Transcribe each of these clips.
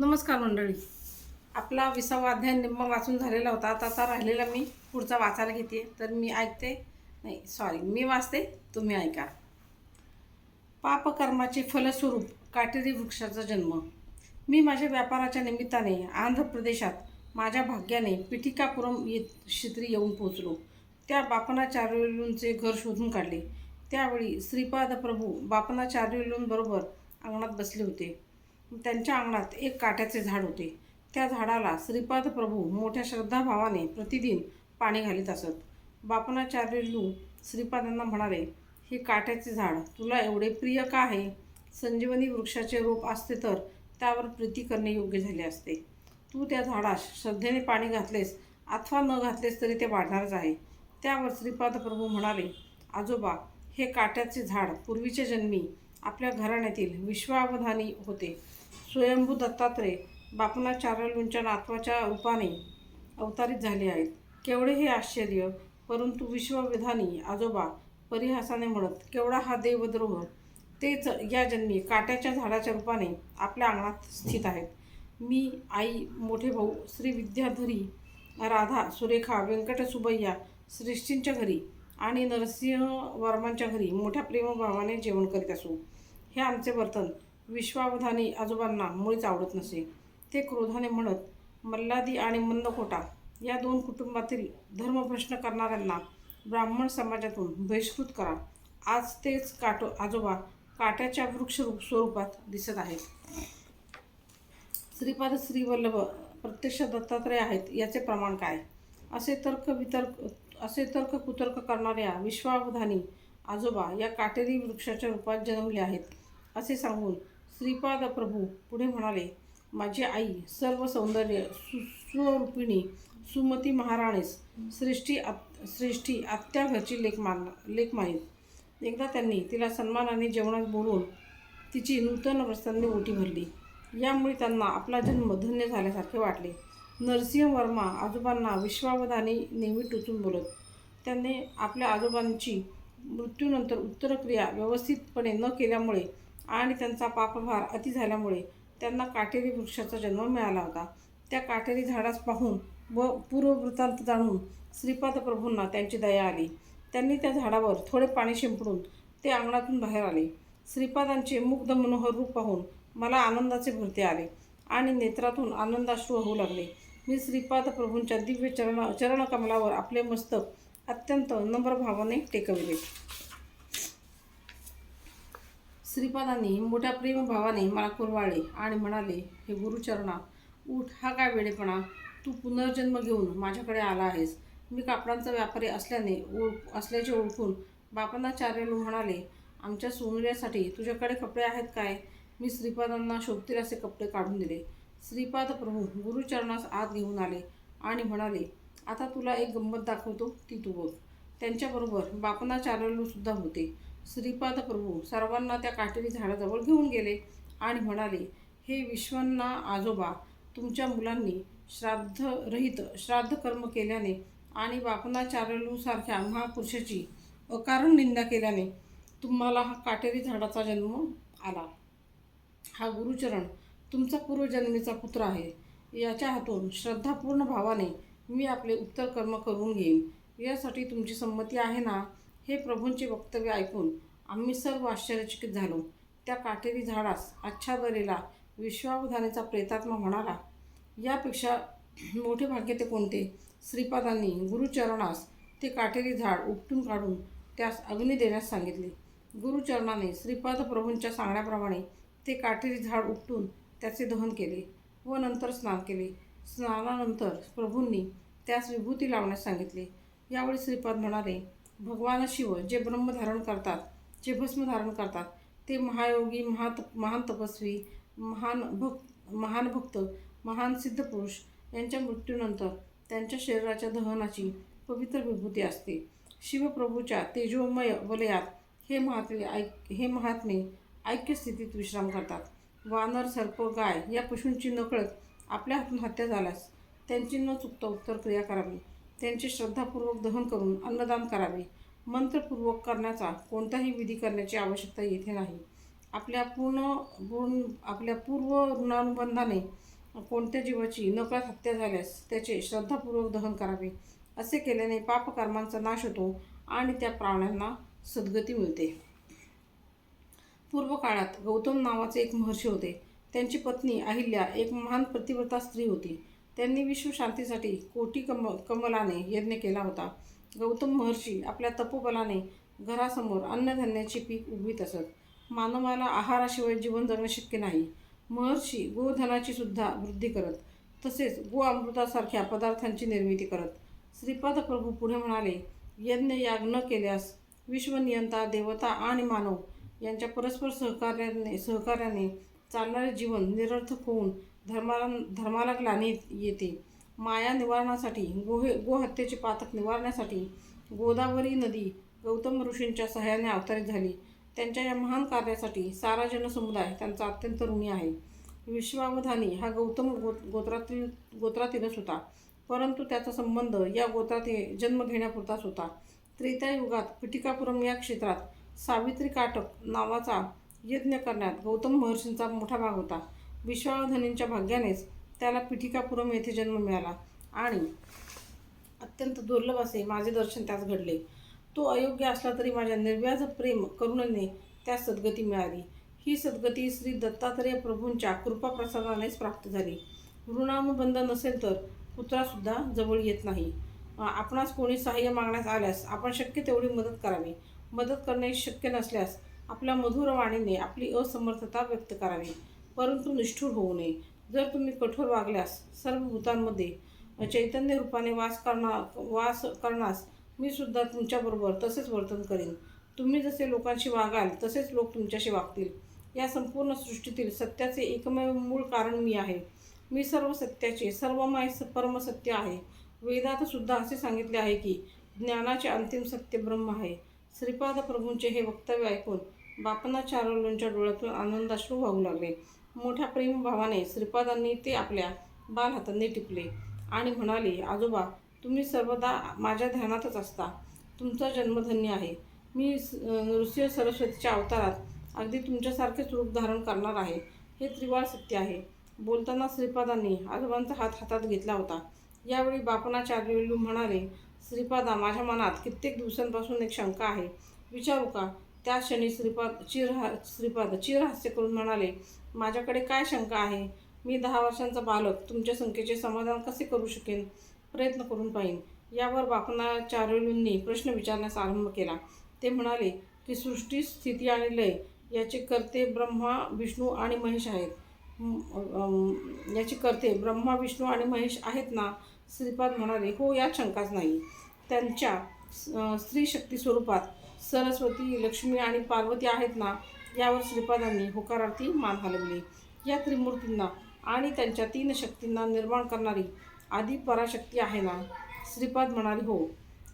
नमस्कार मंडळी. आपला विसावा अध्याय निम्मा वाचून झालेला होता. आता आता राहिलेला मी. पुढचा वाचायला घेते तर मी ऐकते. नाही सॉरी मी वाचते. तुम्ही ऐका. पापकर्माचे फलस्वरूप काटेरी वृक्षाचा जन्म. मी माझ्या व्यापाराच्या निमित्ताने आंध्र प्रदेशात माझ्या भाग्याने पिठिकापुरम येत क्षेत्री येऊन पोचलो त्या बापनाचार्युलूंचे घर शोधून काढले. त्यावेळी श्रीपाद प्रभू बापनाचार्युलूंबरोबर अंगणात बसले होते. त्यांच्या अंगणात एक काट्याचे झाड होते. त्या झाडाला श्रीपाद प्रभू मोठ्या श्रद्धाभावाने प्रतिदिन पाणी घालीत असत. बापनाचार्युलू श्रीपादांना म्हणाले हे काट्याचे झाड तुला एवढे प्रिय का आहे? संजीवनी वृक्षाचे रोप असते तर त्यावर प्रीती करणे योग्य झाले असते. तू त्या झाडास श्रद्धेने पाणी घातलेस अथवा न घातलेस तरी ते वाढणारच आहे. त्यावर श्रीपाद प्रभू म्हणाले आजोबा हे काट्याचे झाड पूर्वीच्या जन्मी आपल्या घराण्यातील विश्वावधानी होते. स्वयंभू दत्तात्रय बापनाचार्युंच्या नातवाच्या रूपाने अवतारित झाले आहेत. केवढे हे आश्चर्य परंतु विश्वविधानी आजोबा परिहासाने म्हणत केवढा हा देवद्रोह. तेच या जन्मी काट्याच्या झाडाच्या रूपाने आपल्या अंगणात स्थित आहेत. मी आई मोठे भाऊ श्री विद्याधरी राधा सुरेखा व्यंकट सुबैया श्रेष्ठींच्या घरी आणि नरसिंह वर्मांच्या घरी मोठ्या प्रेमभावाने जेवण करीत असू. हे आमचे वर्तन विश्वावधानी आजोबांना मुळीच आवडत नसे. ते क्रोधाने म्हणत मल्लादी आणि मंदकोटा या दोन कुटुंबातील धर्मप्रश्न करणाऱ्यांना ब्राह्मण समाजातून बहिष्कृत करा. आज तेच काटो आजोबा काट्याच्या वृक्षरूप स्वरूपात दिसत आहेत. श्रीपाद श्रीवल्लभ प्रत्यक्ष दत्तात्रय आहेत याचे प्रमाण काय? असे तर्क वितर्क असे तर्क कुतर्क करणाऱ्या विश्वावधानी आजोबा या काटेरी वृक्षाच्या रूपात जन्मले आहेत असे सांगून श्रीपाद प्रभू पुढे म्हणाले माझी आई सर्व सौंदर्य सुस्वरूपिणी सुमती महाराणीस श्रेष्ठी आत श्रेष्ठी आत्या घरची लेख मान लेख माहीत. एकदा त्यांनी तिला सन्मानाने जेवणात बोलून तिची नूतन वस्त्रांनी ओटी भरली. यामुळे त्यांना आपला जन्म धन्य झाल्यासारखे वाटले. नरसिंह वर्मा आजोबांना विश्वावधाने नेहमी टोचून बोलत. त्यांनी आपल्या आजोबांची मृत्यूनंतर उत्तरक्रिया व्यवस्थितपणे न केल्यामुळे आणि त्यांचा पापभार अति झाल्यामुळे त्यांना काटेरी वृक्षाचा जन्म मिळाला होता. त्या काटेरी झाडास पाहून व पूर्ववृत्तांत जाणून श्रीपाद प्रभूंना त्यांची दया आली. त्यांनी त्या झाडावर थोडे पाणी शिंपडून ते अंगणातून बाहेर आले. श्रीपादांचे मुग्ध मनोहर रूप पाहून मला आनंदाचे भरते आले आणि नेत्रातून आनंदाश्रू होऊ लागले. मी श्रीपाद प्रभूंच्या दिव्य चरण चरणकमलावर आपले मस्तक अत्यंत नम्र भावाने टेकविले. श्रीपादांनी मोठ्या प्रेमभावाने मला कुरवाळले आणि म्हणाले हे गुरुचरणा उठ हा काय वेळेपणा तू पुनर्जन्म घेऊन माझ्याकडे आला आहेस. मी कापडांचा व्यापारी असल्याने ओळख असल्याचे ओळखून बापनाचार्यलू म्हणाले आमच्या सोनुऱ्यासाठी तुझ्याकडे कपडे आहेत काय मी श्रीपादांना शोभतील असे कपडे काढून दिले. श्रीपाद प्रभू गुरुचरणास आत घेऊन आले आणि म्हणाले आता तुला एक गंमत दाखवतो ती तू बघ. त्यांच्याबरोबर बापनाचार्यलूसुद्धा होते. श्रीपाद प्रभू सर्वांना त्या काटेरी झाडाजवळ घेऊन गेले आणि म्हणाले हे विश्वांना आजोबा तुमच्या मुलांनी श्राद्धरहित श्राद्ध कर्म केल्याने आणि बापनाचार्यलूसारख्या महापुरुषाची अकारण निंदा केल्याने तुम्हाला हा काटेरी झाडाचा जन्म आला. हा गुरुचरण तुमचा पूर्वजन्मीचा पुत्र आहे. याच्या हातून श्रद्धापूर्ण भावाने मी आपले उत्तर कर्म करून घेईन. यासाठी तुमची संमती आहे ना? हे प्रभूंचे वक्तव्य ऐकून आम्ही सर्व आश्चर्यचकित झालो. त्या काटेरी झाडास आच्छादलेला विश्वावधानेचा प्रेतात्मा म्हणाला यापेक्षा मोठे भाग्य ते कोणते? श्रीपादांनी गुरुचरणास ते काटेरी झाड उपटून काढून त्यास अग्नी देण्यास सांगितले. गुरुचरणाने श्रीपाद प्रभूंच्या सांगण्याप्रमाणे ते काटेरी झाड उपटून त्याचे दहन केले व नंतर स्नान केले. स्नानानंतर प्रभूंनी त्यास विभूती लावण्यास सांगितले. यावेळी श्रीपाद म्हणाले भगवान शिव जे ब्रह्म धारण करतात जे भस्म धारण करतात ते महायोगी महात महान तपस्वी महान भक्त महान भक्त महान सिद्धपुरुष यांच्या मृत्यूनंतर त्यांच्या शरीराच्या दहनाची पवित्र विभूती असते. शिवप्रभूच्या तेजोमय वलयात हे महात्मे ऐक हे महात्मे ऐक्यस्थितीत विश्राम करतात. वानर सर्प गाय या पशूंची नकळत आपल्या हातून हत्या झाल्यास त्यांची न चुकता उत्तर क्रिया करावी. त्यांचे श्रद्धापूर्वक दहन करून अन्नदान करावे. मंत्रपूर्वक करण्याचा कोणताही विधी करण्याची आवश्यकता येथे नाही. आपल्या पूर्ण पूर्ण आपल्या पूर्व ऋणानुबंधाने कोणत्या जीवाची नकळत हत्या झाल्यास त्याचे श्रद्धापूर्वक दहन करावे. असे केल्याने पापकर्मांचा नाश होतो आणि त्या प्राण्यांना सद्गती मिळते. पूर्व काळात गौतम नावाचे एक महर्षी होते. त्यांची पत्नी अहिल्या एक महान प्रतिव्रता स्त्री होती. त्यांनी विश्वशांतीसाठी कोटी कम कमलाने यज्ञ केला होता. गौतम महर्षी आपल्या तपोबलाने घरासमोर अन्नधान्याची पीक उगवीत असत. मानवाला आहाराशिवाय जीवन जगणं शक्य नाही. महर्षी गोधनाची सुद्धा वृद्धी करत तसेच गो अमृतासारख्या पदार्थांची निर्मिती करत. श्रीपाद प्रभू पुढे म्हणाले यज्ञ याग न केल्यास विश्वनियंता देवता आणि मानव यांच्या परस्पर सहकार्याने सहकार्याने चालणारे जीवन निरर्थक होऊन धर्माला धर्माला ग्लानी येते. माया निवारणासाठी गोहे गोहत्येचे पातक निवारण्यासाठी गोदावरी नदी गौतम ऋषींच्या सहाय्याने अवतरित झाली. त्यांच्या या महान कार्यासाठी सारा जनसमुदाय त्यांचा अत्यंत ऋणी आहे. विश्वावधानी हा गौतम गो गोत्रातील गोत्रातीलच होता. परंतु त्याचा संबंध या गोत्रात जन्म घेण्यापुरताच होता. त्रेतायुगात पिटिकापुरम या क्षेत्रात सावित्री काटक नावाचा यज्ञ करण्यात गौतम महर्षींचा मोठा भाग होता. विश्वावधनींच्या भाग्यानेच त्याला पिठिकापुरम येथे जन्म मिळाला आणि अत्यंत दुर्लभ असे माझे दर्शन त्यास घडले. तो अयोग्य असला तरी माझ्या निर्व्याज प्रेम करुणेने त्यास सद्गती मिळाली. ही सद्गती श्री दत्तात्रेय प्रभूंच्या कृपाप्रसादानेच प्राप्त झाली. ऋणानुबंध नसेल तर कुत्रासुद्धा जवळ येत नाही. आपणास कोणी सहाय्य मागण्यास आल्यास आपण शक्य तेवढी मदत करावी. मदत करणे शक्य नसल्यास आपल्या मधुर वाणीने आपली असमर्थता व्यक्त करावी परंतु निष्ठुर होऊ नये. जर तुम्ही कठोर वागल्यास सर्व भूतांमध्ये चैतन्य रूपाने वास करणार वास करण्यास मी सुद्धा तुमच्याबरोबर तसेच वर्तन करेन. तुम्ही जसे लोकांशी वागाल तसेच लोक तुमच्याशी वागतील. या संपूर्ण सृष्टीतील सत्याचे एकमेव मूळ कारण मी आहे. मी सर्व सत्याचे सर्वमय परमसत्य आहे. वेदात सुद्धा असे सांगितले आहे की ज्ञानाचे अंतिम सत्य ब्रह्म आहे. श्रीपाद प्रभूंचे हे वक्तव्य ऐकून बापनाचार्यांच्या डोळ्यातून आनंदाश्रू वाहू लागले. मोठ्या प्रेमभावाने श्रीपादांनी ते आपल्या बाल हातांनी टिपले आणि म्हणाले आजोबा तुम्ही सर्वदा माझ्या ध्यानातच असता. तुमचा जन्मधन्य आहे. मी नृसिंह सरस्वतीच्या अवतारात अगदी तुमच्यासारखेच रूप धारण करणार आहे. हे त्रिवाळ सत्य आहे. बोलताना श्रीपादांनी आजोबांचा हात हातात घेतला होता. यावेळी बापनाचार्य म्हणाले श्रीपादा माझ्या मनात कित्येक दिवसांपासून एक शंका आहे. विचारू का? त्या क्षणी श्रीपाद चिरहा श्रीपाद चिरहास्य करून म्हणाले माझ्याकडे काय शंका आहे? मी दहा वर्षांचा बालक तुमच्या संख्येचे समाधान कसे करू शकेन? प्रयत्न करून पाहिन. यावर बापनाचार्यूंनी प्रश्न विचारण्यास आरंभ केला. ते म्हणाले की सृष्टी स्थिती आणि लय याचे कर्ते ब्रह्मा विष्णू आणि महेश आहेत. याची कर्ते ब्रह्मा विष्णू आणि महेश आहेत ना? श्रीपाद म्हणाले हो यात शंकाच नाही. त्यांच्या स्त्री शक्ती स्वरूपात सरस्वती लक्ष्मी आणि पार्वती आहेत ना यावर श्रीपादांनी होकारार्थी मान हलवली. या त्रिमूर्तींना आणि त्यांच्या तीन शक्तींना निर्माण करणारी आदी पराशक्ती आहे ना? श्रीपाद म्हणाले हो.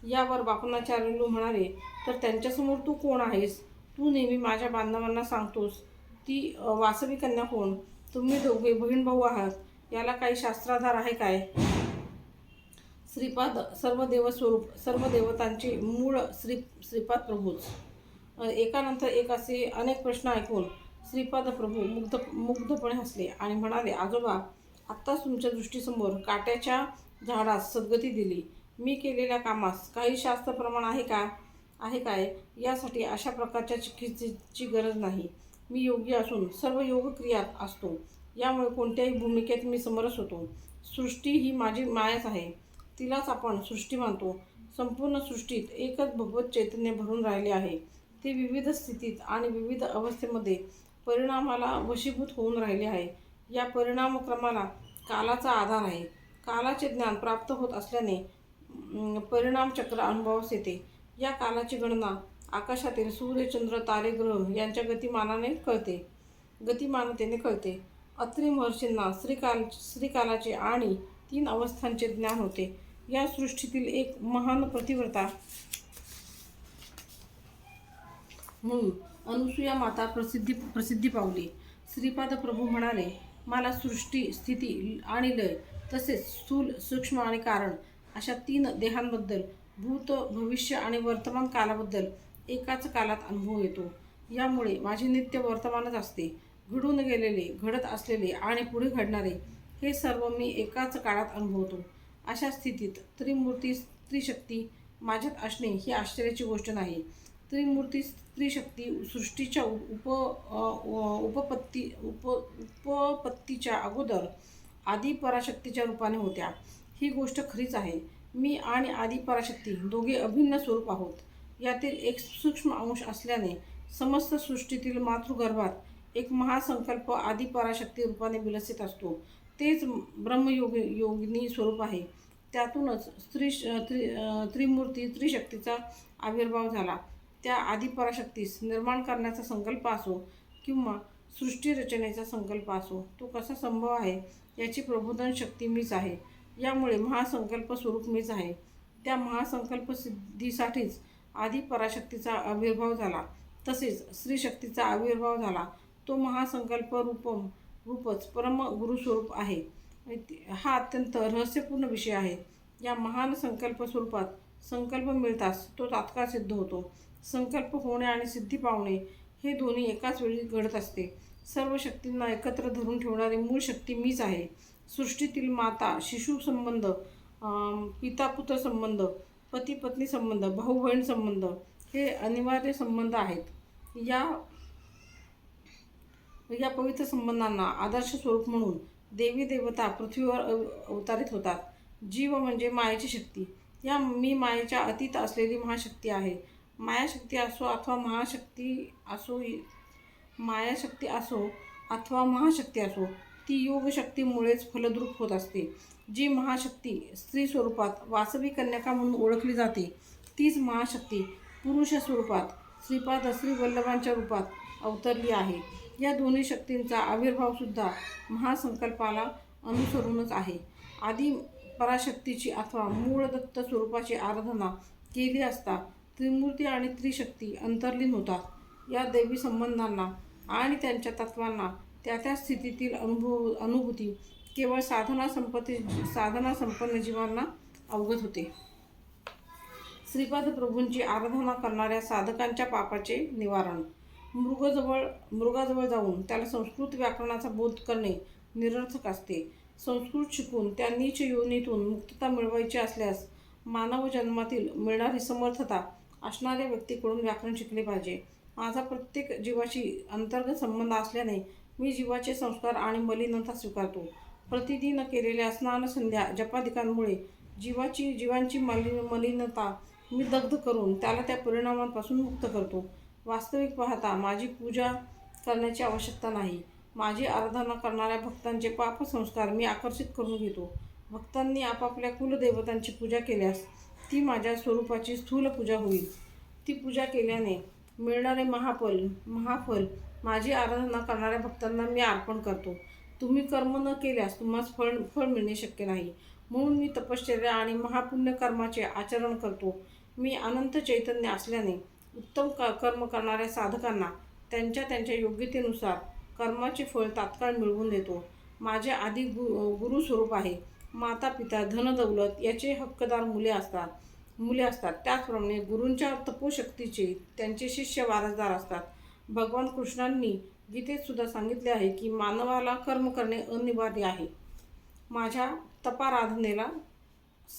यावर बापनाचार्यलू म्हणाले तर त्यांच्यासमोर तू कोण आहेस? तू नेहमी माझ्या बांधवांना सांगतोस ती वासवी कन्या कोण? तुम्ही दोघे बहीण भाऊ आहात याला काही शास्त्राधार आहे काय? श्रीपाद सर्व देवस्वरूप सर्व देवतांचे मूळ श्री श्रीपाद प्रभूच. एकानंतर एक असे अनेक प्रश्न ऐकून श्रीपाद प्रभू मुग्ध मुग्धपणे हसले आणि म्हणाले आजोबा आत्ताच तुमच्या दृष्टीसमोर काट्याच्या झाडास सद्गती दिली. मी केलेल्या कामास काही शास्त्र प्रमाण आहे का? आहे काय? यासाठी अशा प्रकारच्या चिकित्सेची गरज नाही. मी योग्य असून सर्व योगक्रियात असतो. यामुळे कोणत्याही भूमिकेत मी समरस होतो. सृष्टी ही माझी मायाच आहे. तिलाच आपण सृष्टी मानतो. संपूर्ण सृष्टीत एकच भगवत चैतन्य भरून राहिले आहे. ते विविध स्थितीत आणि विविध अवस्थेमध्ये परिणामाला वशीभूत होऊन राहिले आहे. या परिणामक्रमाला कालाचा आधार आहे. कालाचे ज्ञान प्राप्त होत असल्याने परिणामचक्र अनुभवास येते. या कालाची गणना आकाशातील सूर्य चंद्र तारे ग्रह यांच्या गतिमानाने कळते. गतिमानतेने कळते. अत्रि महर्षींना श्रीकाल श्रीकालाचे आणि तीन अवस्थांचे ज्ञान होते. या सृष्टीतील एक महान प्रतिव्रता. म्हणून अनुसूया माता प्रसिद्धी प्रसिद्धी पावली. श्रीपाद प्रभू म्हणाले मला सृष्टी स्थिती आणि लय तसेच स्थूल सूक्ष्म आणि कारण अशा तीन देहांबद्दल भूत भविष्य आणि वर्तमान कालाबद्दल एकाच कालात अनुभव येतो. यामुळे माझे नित्य वर्तमानच असते. घडून गेलेले घडत असलेले आणि पुढे घडणारे हे सर्व मी एकाच काळात अनुभवतो. अशा स्थितीत त्रिमूर्ती स्त्रीशक्ती माझ्यात असणे ही आश्चर्याची गोष्ट नाही. त्रिमूर्ती स्त्रीशक्ती सृष्टीच्या उप उपपत्ती उप उपपत्तीच्या अगोदर आदी पराशक्तीच्या रूपाने होत्या. ही गोष्ट खरीच आहे. मी आणि आदी पराशक्ती दोघे अभिन्न स्वरूप आहोत. यातील एक सूक्ष्म अंश असल्याने समस्त सृष्टीतील मातृगर्भात एक महासंकल्प आदी पराशक्ती रूपाने विलसित असतो. तेच ब्रह्मयोग योगिनी स्वरूप आहे. त्यातूनच स्त्री त्रि त्रिमूर्ती त्रिशक्तीचा आविर्भाव झाला. त्या आदी पराशक्तीस निर्माण करण्याचा संकल्प असो किंवा सृष्टी रचनेचा संकल्प असो तो कसा संभव आहे याची प्रबोधन शक्ती मीच आहे. यामुळे महासंकल्प स्वरूप मीच आहे. त्या महासंकल्प सिद्धीसाठीच आदी पराशक्तीचा आविर्भाव झाला. तसेच स्त्रीशक्तीचा आविर्भाव झाला. तो महासंकल्प रूपम रूपच परम गुरुस्वरूप आहे. हा अत्यंत रहस्यपूर्ण विषय आहे. या महान संकल्प स्वरूपात संकल्प मिळताच तो तात्काळ सिद्ध होतो. संकल्प होणे आणि सिद्धी पावणे हे दोन्ही एकाच वेळी घडत असते. सर्व शक्तींना एकत्र धरून ठेवणारी मूळ शक्ती मीच आहे. सृष्टीतील माता शिशु संबंध पिता पितापुत्र संबंध पती पत्नी संबंध भाऊ बहीण संबंध हे अनिवार्य संबंध आहेत. या या पवित्र संबंधांना आदर्श स्वरूप म्हणून देवी देवता पृथ्वीवर अवतारित होतात. जीव म्हणजे मायेची शक्ती. या मी मायेच्या अतीत असलेली महाशक्ती आहे. मायाशक्ती असो अथवा महाशक्ती असो मायाशक्ती असो अथवा महाशक्ती असो ती योगशक्तीमुळेच फलद्रूप होत असते. जी महाशक्ती स्त्री स्वरूपात वासवी कन्यका म्हणून ओळखली जाते तीच महाशक्ती पुरुष स्वरूपात श्रीपाद श्री वल्लभांच्या रूपात अवतरली आहे. या दोन्ही शक्तींचा आविर्भावसुद्धा महासंकल्पाला अनुसरूनच आहे. आधी पराशक्तीची अथवा मूळ दत्त स्वरूपाची आराधना केली असता त्रिमूर्ती आणि त्रिशक्ती अंतर्लीन होतात. या देवी संबंधांना आणि त्यांच्या तत्वांना त्या त्या स्थितीतील अनुभव अनुभूती केवळ साधना संपत्ती साधना संपन्न जीवांना अवगत होते. श्रीपाद प्रभूंची आराधना करणाऱ्या साधकांच्या पापाचे निवारण. मृगजवळ मृगाजवळ जाऊन त्याला संस्कृत व्याकरणाचा बोध करणे निरर्थक असते. संस्कृत शिकून त्या नीच योनीतून मुक्तता मिळवायची असल्यास मानव जन्मातील मिळणारी समर्थता असणाऱ्या व्यक्तीकडून व्याकरण शिकले पाहिजे. माझा प्रत्येक जीवाशी अंतर्गत संबंध असल्याने मी जीवाचे संस्कार आणि मलिनता स्वीकारतो. प्रतिदिन केलेल्या स्नान संध्या जपादिकांमुळे जीवाची जीवांची मलिन मलिनता मी दग्ध करून त्याला त्या परिणामांपासून मुक्त करतो. वास्तविक पाहता माझी पूजा करण्याची आवश्यकता नाही. माझी आराधना करणाऱ्या भक्तांचे पापसंस्कार मी आकर्षित करून घेतो. भक्तांनी आपापल्या कुलदेवतांची पूजा केल्यास ती माझ्या स्वरूपाची स्थूल पूजा होईल. ती पूजा केल्याने मिळणारे महाफल महाफल माझी आराधना करणाऱ्या भक्तांना मी अर्पण करतो. तुम्ही कर्म न केल्यास तुम्हाला फळ फळ मिळणे शक्य नाही. म्हणून मी तपश्चर्या आणि महापुण्य कर्माचे आचरण करतो. मी अनंत चैतन्य असल्याने उत्तम क कर्म करणाऱ्या साधकांना त्यांच्या त्यांच्या योग्यतेनुसार कर्माचे फळ तात्काळ मिळवून देतो. माझे आधी गु गुरुस्वरूप आहे. माता पिता धनदौलत याचे हक्कदार मुले असतात. मुले असतात. त्याचप्रमाणे गुरूंच्या तपोशक्तीचे त्यांचे शिष्य वारसदार असतात. भगवान कृष्णांनी गीतेत सुद्धा सांगितले आहे की मानवाला कर्म करणे अनिवार्य आहे. माझ्या तपाराधनेला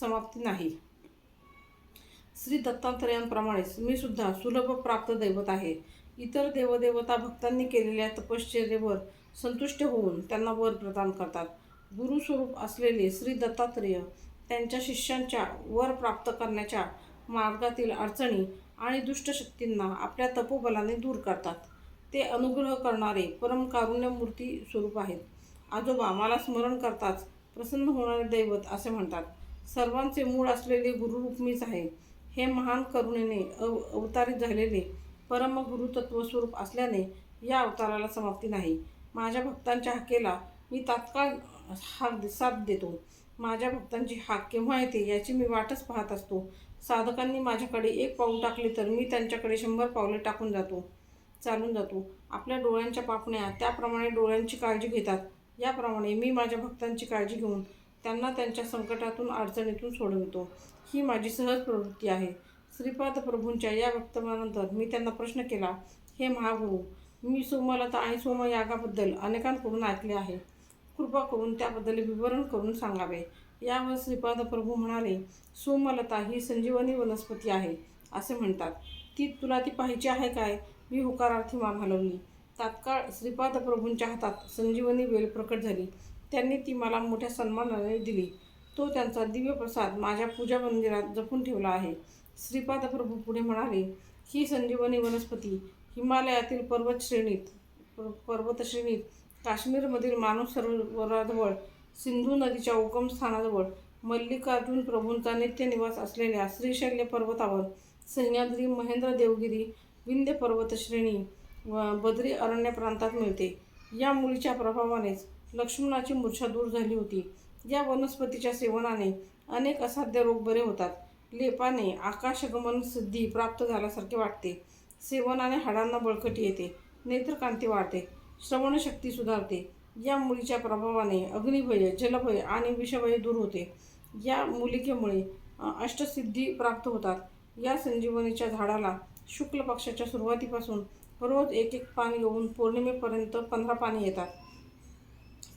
समाप्ती नाही. श्री दत्तात्रयांप्रमाणेच मी सुद्धा सुलभ प्राप्त दैवत आहे. इतर देवदेवता भक्तांनी केलेल्या तपश्चर्येवर संतुष्ट होऊन त्यांना वर प्रदान करतात. गुरुस्वरूप असलेले श्री दत्तात्रेय त्यांच्या शिष्यांच्या वर प्राप्त करण्याच्या मार्गातील अडचणी आणि दुष्टशक्तींना आपल्या तपोबलाने दूर करतात. ते अनुग्रह करणारे परमकारुण्यमूर्ती स्वरूप आहेत. आजोबा मला स्मरण करताच प्रसन्न होणारे दैवत असे म्हणतात. सर्वांचे मूळ असलेले गुरुरूप मीच आहे. हे महान करुणेने अव अवतारित झालेले परम गुरुतत्व स्वरूप असल्याने या अवताराला समाप्ती नाही. माझ्या भक्तांच्या हाकेला मी तात्काळ हाक साथ देतो. माझ्या भक्तांची हाक केव्हा येते याची मी वाटच पाहत असतो. साधकांनी माझ्याकडे एक पाऊल टाकले तर मी त्यांच्याकडे शंभर पावले टाकून जातो चालून जातो. आपल्या डोळ्यांच्या पापण्या त्याप्रमाणे डोळ्यांची काळजी घेतात. याप्रमाणे मी माझ्या भक्तांची काळजी घेऊन त्यांना त्यांच्या संकटातून अडचणीतून सोडवितो. ही माझी सहज प्रवृत्ती आहे. श्रीपाद प्रभूंच्या या वक्तव्यानंतर मी त्यांना प्रश्न केला हे महागुरु मी सोमलता आणि सोमयागाबद्दल अनेकांकडून ऐकले आहे. कृपा करून त्याबद्दल विवरण करून सांगावे. यावर श्रीपाद प्रभू म्हणाले सोमलता ही संजीवनी वनस्पती आहे असे म्हणतात. ती तुला ती पाहिजे आहे काय? मी होकारार्थी मान हलवली तात्काळ श्रीपाद प्रभूंच्या हातात संजीवनी वेल प्रकट झाली. त्यांनी ती मला मोठ्या सन्मानाने दिली. तो त्यांचा दिव्य प्रसाद माझ्या पूजा मंदिरात जपून ठेवला आहे. श्रीपाद प्रभू पुढे म्हणाले ही संजीवनी वनस्पती हिमालयातील पर्वत श्रेणीत पर्वतश्रेणीत काश्मीरमधील मानस सरोवराजवळ सिंधू नदीच्या उगमस्थानाजवळ मल्लिकार्जुन प्रभूंचा नित्य निवास असलेल्या श्रीशैल्य पर्वतावर सह्याद्री महेंद्र देवगिरी विंध्य पर्वतश्रेणी व बद्री अरण्य प्रांतात मिळते. या मुलीच्या प्रभावानेच लक्ष्मणाची मूर्छा दूर झाली होती. या वनस्पतीच्या सेवनाने अनेक असाध्य रोग बरे होतात. लेपाने आकाशगमन सिद्धी प्राप्त झाल्यासारखे वाटते. सेवनाने हाडांना बळकटी येते. नेत्रकांती वाढते. श्रवणशक्ती सुधारते. या मुलीच्या प्रभावाने अग्निभय जलभय आणि विषभय दूर होते. या मुलिकेमुळे अष्टसिद्धी प्राप्त होतात. या संजीवनीच्या झाडाला शुक्ल पक्षाच्या सुरुवातीपासून रोज एक एक पान येऊन पौर्णिमेपर्यंत पंधरा पाने येतात.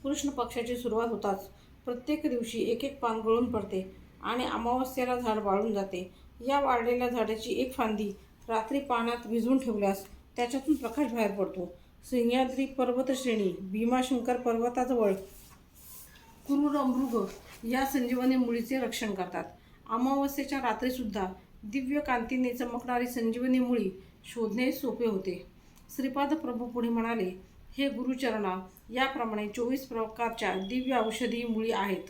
कृष्ण पक्षाची सुरुवात होताच. प्रत्येक दिवशी एक एक पान गळून पडते आणि अमावस्येला झाड वाळून जाते. या वाळलेल्या झाडाची एक फांदी रात्री पाण्यात भिजवून ठेवल्यास त्याच्यातून प्रकाश बाहेर पडतो. सह्याद्री पर्वतश्रेणी भीमाशंकर पर्वताजवळ क्रूर मृग या संजीवनी मुळीचे रक्षण करतात. अमावस्येच्या रात्रीसुद्धा दिव्य कांतीने चमकणारी संजीवनी मुळी शोधणे सोपे होते. श्रीपाद प्रभू पुढे म्हणाले हे गुरुचरणा याप्रमाणे चोवीस प्रकारच्या दिव्य औषधी मुळी आहेत.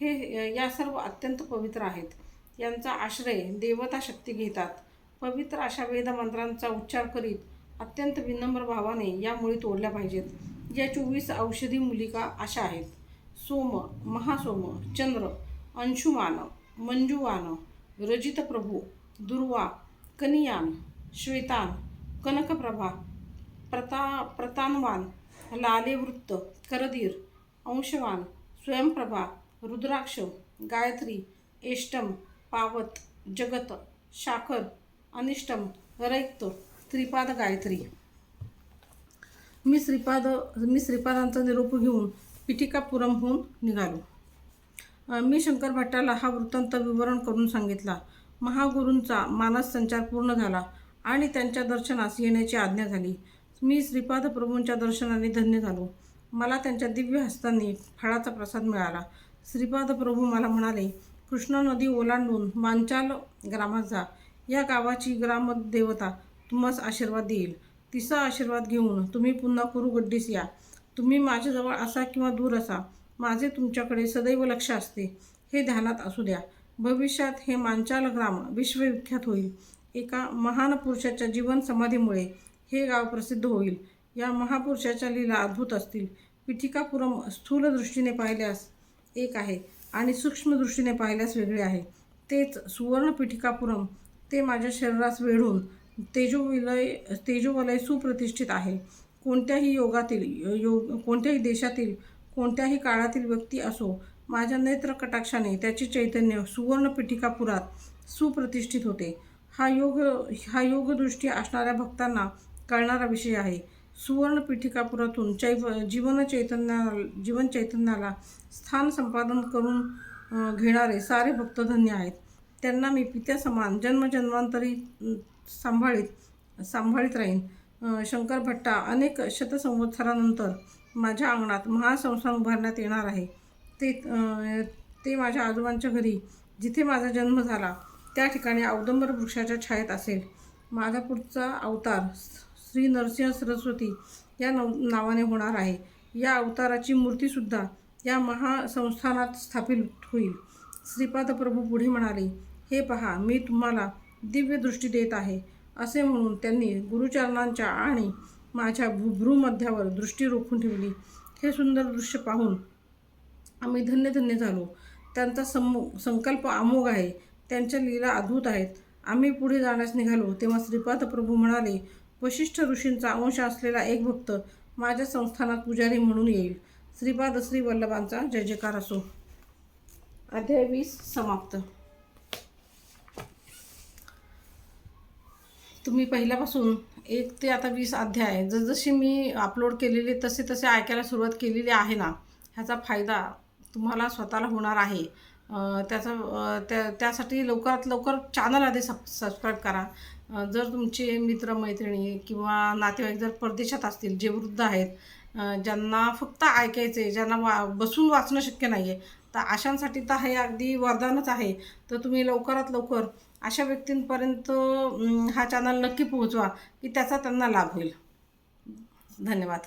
हे या सर्व अत्यंत पवित्र आहेत. यांचा आश्रय देवता शक्ती घेतात. पवित्र अशा वेदमंत्रांचा उच्चार करीत अत्यंत विनम्र भावाने या मुळी तोडल्या पाहिजेत. या चोवीस औषधी मुलिका अशा आहेत. सोम महासोम चंद्र अंशुमान मंजुवान रजितप्रभू दुर्वा कनियान श्वेतान कनकप्रभा प्रता प्रतानवान लालेवृत्त करधीर अंशवान स्वयंप्रभा रुद्राक्ष गायत्री एष्टम पावत जगत शाखर अनिष्टम रैक्त त्रिपाद गायत्री. मी श्रीपाद मी श्रीपादांचा निरोप घेऊन पिटिकापुरमहून निघालो. मी शंकर भट्टाला हा वृत्तांत विवरण करून सांगितला. महागुरूंचा मानस संचार पूर्ण झाला आणि त्यांच्या दर्शनास येण्याची आज्ञा झाली. मी श्रीपाद प्रभूंच्या दर्शनाने धन्य झालो. मला त्यांच्या दिव्य हस्तांनी फळाचा प्रसाद मिळाला. श्रीपाद प्रभू मला म्हणाले कृष्णा नदी ओलांडून मांचाल ग्रामात जा. या गावाची ग्रामदेवता तुम्हास आशीर्वाद देईल. तिचा आशीर्वाद घेऊन तुम्ही पुन्हा कुरुगड्डीस या. तुम्ही माझ्याजवळ असा किंवा दूर असा. माझे तुमच्याकडे सदैव लक्ष असते. हे ध्यानात असू द्या. भविष्यात हे मांचाल ग्राम विश्वविख्यात होईल. एका महान पुरुषाच्या जीवन समाधीमुळे हे गाव प्रसिद्ध होईल. या महापुरुषाच्या लीला अद्भुत असतील. पिठिकापुरम स्थूल दृष्टीने पाहिल्यास एक आहे आणि सूक्ष्म दृष्टीने पाहिल्यास वेगळे आहे. तेच सुवर्ण पिठिकापुरम. ते माझ्या शरीरास वेढून तेजोविलय तेजोवलय सुप्रतिष्ठित आहे. कोणत्याही योगातील योग कोणत्याही देशातील कोणत्याही काळातील व्यक्ती असो माझ्या नेत्रकटाक्षाने त्याचे चैतन्य सुवर्ण पिठिकापुरात सुप्रतिष्ठित होते. हा योग हा योगदृष्टी असणाऱ्या भक्तांना कळणारा विषय आहे. सुवर्ण पीठिकापुरातून चैव जीवन चैतन्या जीवन चैतन्याला स्थान संपादन करून घेणारे सारे भक्त धन्य आहेत. त्यांना मी पित्यासमान जन्मजन्मांतरी सांभाळीत सांभाळीत राहीन. शंकर भट्टा अनेक शतसंवत्सरानंतर माझ्या अंगणात महासंस्थान उभारण्यात येणार आहे. ते ते माझ्या आजोबांच्या घरी जिथे माझा जन्म झाला त्या ठिकाणी औदंबर वृक्षाच्या छायेत असेल. माझा पुढचा अवतार श्री नरसिंह सरस्वती या नव नावाने होणार आहे. या अवताराची मूर्तीसुद्धा या महासंस्थानात स्थापित होईल. श्रीपाद प्रभू पुढे म्हणाले हे पहा मी तुम्हाला दिव्य दृष्टी देत आहे. असे म्हणून त्यांनी गुरुचरणांच्या आणि माझ्या भूभ्रूमध्यावर दृष्टी रोखून ठेवली. हे सुंदर दृश्य पाहून आम्ही धन्य धन्य झालो. त्यांचा समो संकल्प अमोघ आहे. त्यांच्या लीला अद्भुत आहेत. आम्ही पुढे जाण्यास निघालो तेव्हा श्रीपाद प्रभू म्हणाले वशिष्ठ ऋषींचा अंश असलेला एक भक्त माझ्या संस्थानात पुजारी म्हणून येईल. श्रीपाद श्री वल्लभांचा जय जयकार असो. अध्याय वीस समाप्त. तुम्ही पहिल्यापासून एक ते आता वीस अध्याय जसजशी मी अपलोड केलेले तसे तसे ऐकायला सुरुवात केलेली आहे ना ह्याचा फायदा तुम्हाला स्वतःला होणार आहे. त्याचा त्या त्यासाठी लवकरात लवकर चॅनल आधी सब सबस्क्राईब करा. जर तुमचे मित्रमैत्रिणी किंवा नातेवाईक जर परदेशात असतील जे वृद्ध आहेत ज्यांना फक्त ऐकायचं आहे ज्यांना वा बसून वाचणं शक्य नाही आहे तर अशांसाठी तर हे अगदी वरदानच आहे. तर तुम्ही लवकरात लवकर अशा व्यक्तींपर्यंत हा चॅनल नक्की पोहोचवा की त्याचा त्यांना लाभ होईल. धन्यवाद.